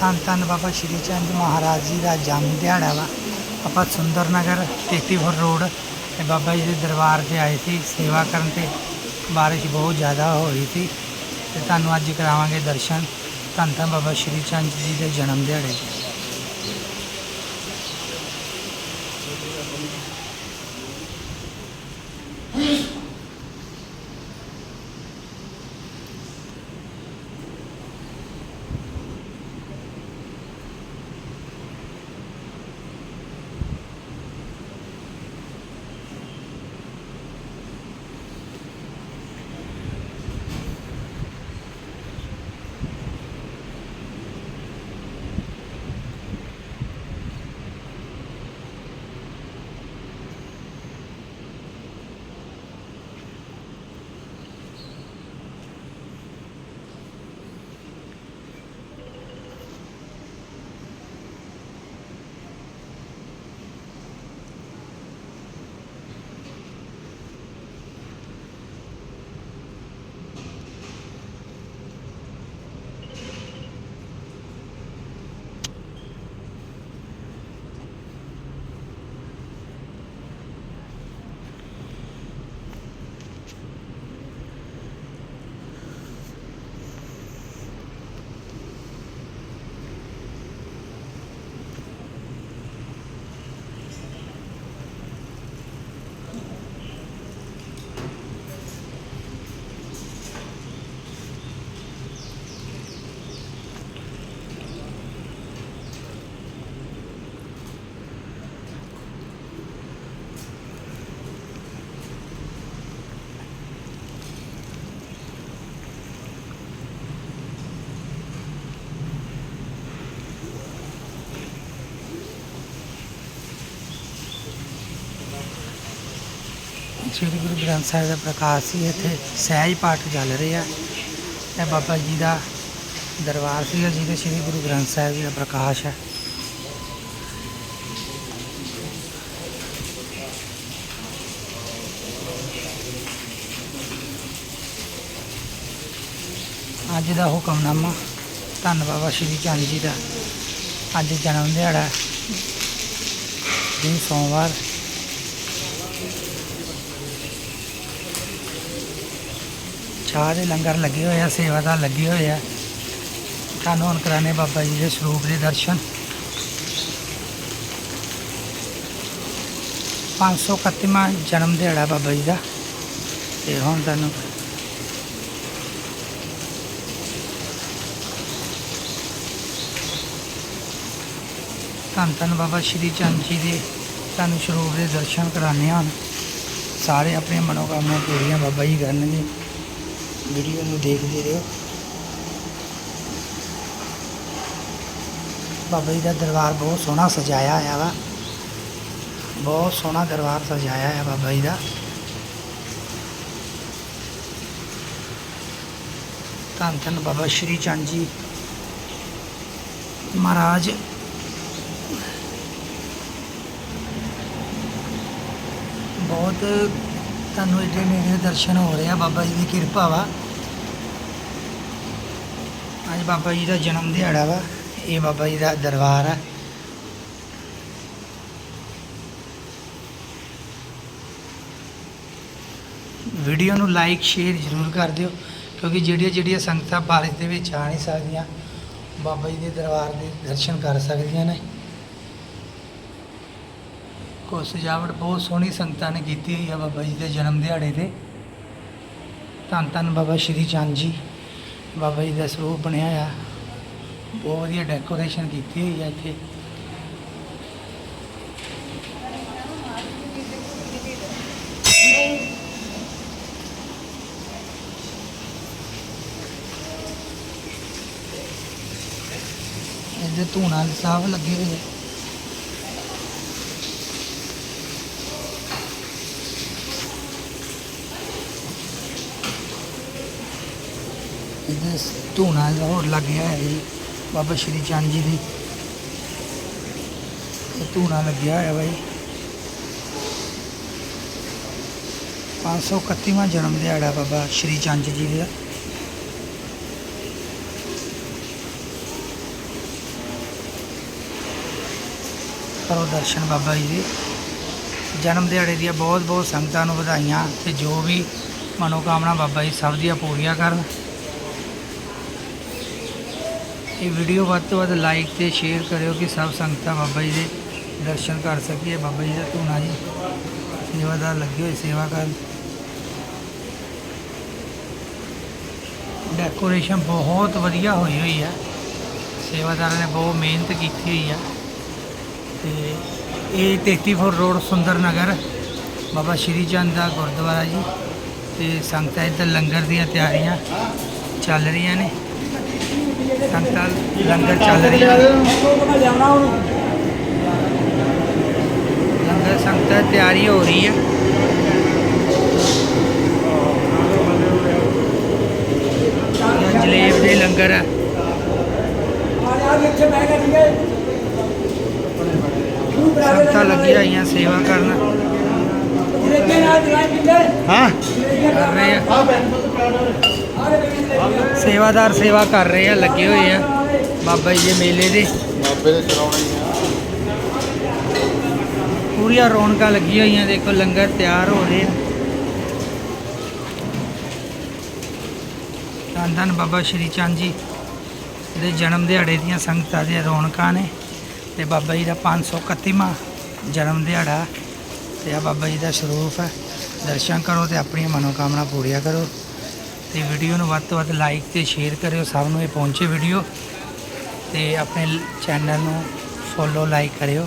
ਧੰਨ ਧੰਨ ਬਾਬਾ ਸ਼੍ਰੀ ਚੰਦ ਮਹਾਰਾਜ ਜੀ ਦਾ ਜਨਮ ਦਿਹਾੜਾ ਵਾ। ਆਪਾਂ ਸੁੰਦਰ ਨਗਰ 33 ਰੋਡ ਤੇ ਬਾਬਾ ਜੀ ਦੇ ਦਰਬਾਰ ਤੇ ਆਏ ਸੀ, ਸੇਵਾ ਕਰਨ ਤੇ। ਬਾਰਿਸ਼ ਬਹੁਤ ਜ਼ਿਆਦਾ ਹੋ ਰਹੀ ਸੀ ਤੇ ਤੁਹਾਨੂੰ ਅੱਜ ਕਰਾਵਾਂਗੇ ਦਰਸ਼ਨ। ਧੰਨ ਧੰਨ ਬਾਬਾ ਸ਼੍ਰੀ ਚੰਦ ਜੀ ਦੇ ਜਨਮ ਦਿਹਾੜੇ। ਸ੍ਰੀ ਗੁਰੂ ਗ੍ਰੰਥ ਸਾਹਿਬ ਦਾ ਪ੍ਰਕਾਸ਼ ਸੀ, ਇੱਥੇ ਸਹਿਜ ਪਾਠ ਚੱਲ ਰਹੇ। ਆ ਇਹ ਬਾਬਾ ਜੀ ਦਾ ਦਰਬਾਰ ਸੀ ਜਿਹਦੇ ਸ੍ਰੀ ਗੁਰੂ ਗ੍ਰੰਥ ਸਾਹਿਬ ਜੀ ਦਾ ਪ੍ਰਕਾਸ਼ ਹੈ। ਅੱਜ ਦਾ ਹੁਕਮਨਾਮਾ ਧੰਨ ਬਾਬਾ ਸ਼੍ਰੀ ਚੰਦ ਜੀ ਦਾ। ਅੱਜ ਜਨਮ ਦਿਹਾੜਾ ਦਿਨ ਸੋਮਵਾਰ ਚਾਹ ਦੇ ਲੰਗਰ ਲੱਗੇ ਹੋਏ ਆ ਸੇਵਾਦਾਰ ਲੱਗੇ ਹੋਏ ਆ। ਤੁਹਾਨੂੰ ਹੁਣ ਕਰਾਣੇ ਬਾਬਾ ਜੀ ਦੇ ਸਰੂਪ ਦੇ ਦਰਸ਼ਨ। 531ਵਾਂ ਜਨਮ ਦਿਹਾੜਾ ਬਾਬਾ ਜੀ ਦਾ। ਤੇ ਹੁਣ ਤੁਹਾਨੂੰ ਧੰਨ ਧੰਨ ਬਾਬਾ ਸ਼੍ਰੀ ਚੰਦ ਜੀ ਦੇ ਤੁਹਾਨੂੰ ਸਰੂਪ ਦੇ ਦਰਸ਼ਨ ਕਰਾਣੇ ਹਨ ਸਾਰੇ ਆਪਣੀਆਂ ਮਨੋਕਾਮਨਾ ਪੂਰੀਆਂ ਬਾਬਾ ਜੀ ਕਰਨਗੇ। ਵੀਡੀਓ ਨੂੰ ਦੇਖਦੇ ਰਹੋ। ਬਾਬਾ ਜੀ ਦਾ ਦਰਬਾਰ ਬਹੁਤ ਸੋਹਣਾ ਸਜਾਇਆ ਹੋਇਆ ਵਾ। ਬਹੁਤ ਸੋਹਣਾ ਦਰਬਾਰ ਸਜਾਇਆ ਹੈ ਬਾਬਾ ਜੀ ਦਾ। ਧੰਨ ਧੰਨ ਬਾਬਾ ਸ਼੍ਰੀ ਚੰਦ ਜੀ ਮਹਾਰਾਜ। ਬਹੁਤ ਤੁਹਾਨੂੰ ਏਡੇ ਨੇੜੇ ਦਰਸ਼ਨ ਹੋ ਰਿਹਾ ਬਾਬਾ ਜੀ ਦੀ ਕਿਰਪਾ ਵਾ। ਅੱਜ ਬਾਬਾ ਜੀ ਦਾ ਜਨਮ ਦਿਹਾੜਾ ਵਾ, ਇਹ ਬਾਬਾ ਜੀ ਦਾ ਦਰਬਾਰ ਆ। ਵੀਡੀਓ ਨੂੰ ਲਾਈਕ, ਸ਼ੇਅਰ ਜ਼ਰੂਰ ਕਰ ਦਿਓ, ਕਿਉਂਕਿ ਜਿਹੜੀਆਂ ਜਿਹੜੀਆਂ ਸੰਗਤਾਂ ਬਾਰਿਸ਼ ਦੇ ਵਿੱਚ ਆ ਨਹੀਂ ਸਕਦੀਆਂ, ਬਾਬਾ ਜੀ ਦੇ ਦਰਬਾਰ ਦੇ ਦਰਸ਼ਨ ਕਰ ਸਕਦੀਆਂ ਨੇ। ਕੋ ਸਜਾਵਟ ਬਹੁਤ ਸੋਹਣੀ ਸੰਗਤਾਂ ਨੇ ਕੀਤੀ ਹੋਈ ਆ ਬਾਬਾ ਜੀ ਦੇ ਜਨਮ ਦਿਹਾੜੇ ਤੇ। ਧੰਨ ਧੰਨ ਬਾਬਾ ਸ਼੍ਰੀ ਚੰਦ ਜੀ, ਬਾਬਾ ਜੀ ਦਾ ਸਰੂਪ ਬਣਿਆ ਆ। ਬਹੁਤ ਵਧੀਆ ਡੈਕੋਰੇਸ਼ਨ ਕੀਤੀ ਹੋਈ ਆ ਇੱਥੇ। ਇਹਦੇ ਧੂਣਾ ਸਾਫ਼ ਲੱਗੇ ਹੋਏ ਆ। ਇਹਦੇ ਧੂਣਾ ਹੋਰ ਲੱਗਿਆ ਹੈ ਜੀ। ਬਾਬਾ ਸ਼੍ਰੀ ਚੰਦ ਜੀ ਦੀ ਇਹ ਧੂਣਾ ਲੱਗਿਆ ਹੋਇਆ ਬਾਈ। 531ਵਾਂ ਜਨਮ ਦਿਹਾੜਾ ਬਾਬਾ ਸ਼੍ਰੀ ਚੰਦ ਜੀ ਦਾ। ਕਰੋ ਦਰਸ਼ਨ ਬਾਬਾ ਜੀ ਦੇ। ਜਨਮ ਦਿਹਾੜੇ ਦੀਆਂ ਬਹੁਤ ਬਹੁਤ ਸੰਗਤਾਂ ਨੂੰ ਵਧਾਈਆਂ ਤੇ ਜੋ ਵੀ ਮਨੋਕਾਮਨਾ ਬਾਬਾ ਜੀ ਸਭ ਦੀਆਂ ਪੂਰੀਆਂ ਕਰਨ। ਇਹ ਵੀਡੀਓ ਵੱਧ ਤੋਂ ਵੱਧ ਲਾਈਕ ਤੇ ਸ਼ੇਅਰ ਕਰਿਓ ਕਿ ਸਭ ਸੰਗਤਾਂ ਬਾਬਾ ਜੀ ਦੇ ਦਰਸ਼ਨ ਕਰ ਸਕੀਏ। ਬਾਬਾ ਜੀ ਦਾ ਧੂਣਾ ਜੀ, ਸੇਵਾਦਾਰ ਲੱਗੇ ਹੋਏ, ਸੇਵਾ ਕਰਨ। ਡੈਕੋਰੇਸ਼ਨ ਬਹੁਤ ਵਧੀਆ ਹੋਈ ਹੋਈ ਹੈ ਸੇਵਾਦਾਰਾਂ ਨੇ ਬਹੁਤ ਮਿਹਨਤ ਕੀਤੀ ਹੋਈ ਆ। ਤੇ ਇਹ 33 ਫੁੱਟ ਰੋਡ ਸੁੰਦਰ ਨਗਰ, ਬਾਬਾ ਸ਼੍ਰੀ ਚੰਦ ਦਾ ਗੁਰਦੁਆਰਾ ਜੀ। ਤੇ ਸੰਗਤਾਂ ਇੱਧਰ ਲੰਗਰ ਦੀਆਂ ਤਿਆਰੀਆਂ ਚੱਲ ਰਹੀਆਂ ਨੇ। ਸੰਗਤਾਂ ਲੰਗਰ ਚੱਲ ਰਹੀਆਂ ਲੰਗਰ ਸੰਗਤਾਂ ਦੀ ਤਿਆਰੀ ਹੋ ਰਹੀ ਹੈ। ਜਲੇਬ ਦੇ ਲੰਗਰ ਹੈ। ਸੰਗਤਾਂ ਲੱਗੀਆਂ ਹੋਈਆਂ ਸੇਵਾ ਕਰਨ। ਹਾਂ। ਕਰ ਰਹੇ ਆ। ਸੇਵਾਦਾਰ ਸੇਵਾ ਕਰ ਰਹੇ ਆ ਲੱਗੇ ਹੋਏ ਆ। ਬਾਬਾ ਜੀ ਦੇ ਮੇਲੇ ਦੇ। ਬਾਬੇ ਦੇ ਚਲਾਉਣੇ ਪੂਰੀਆਂ ਰੌਣਕਾਂ ਲੱਗੀਆਂ ਹੋਈਆਂ ਦੇਖੋ ਲੰਗਰ ਤਿਆਰ ਹੋ ਰਹੇ ਆ। ਧੰਨ ਧੰਨ ਬਾਬਾ ਸ਼੍ਰੀ ਚੰਦ ਜੀ ਦੇ ਜਨਮ ਦਿਹਾੜੇ ਦੀਆਂ ਸੰਗਤਾਂ ਦੀਆਂ ਰੌਣਕਾਂ ਨੇ ਤੇ ਬਾਬਾ ਜੀ ਦਾ 531ਵਾਂ ਜਨਮ ਦਿਹਾੜਾ ਤੇ ਆ ਬਾਬਾ ਜੀ ਦਾ ਸਰੂਪ ਹੈ। ਦਰਸ਼ਨ ਕਰੋ ਤੇ ਆਪਣੀਆਂ ਮਨੋਕਾਮਨਾ ਪੂਰੀਆਂ ਕਰੋ। ਤੇ ਵੀਡੀਓ ਨੂੰ ਵੱਧ ਤੋਂ ਵੱਧ ਲਾਈਕ ਤੇ ਸ਼ੇਅਰ ਕਰਿਓ, ਸਭ ਨੂੰ ਇਹ ਪਹੁੰਚੇ ਵੀਡੀਓ ਤੇ ਆਪਣੇ ਚੈਨਲ ਨੂੰ ਫੋਲੋ ਲਾਈਕ ਕਰਿਓ।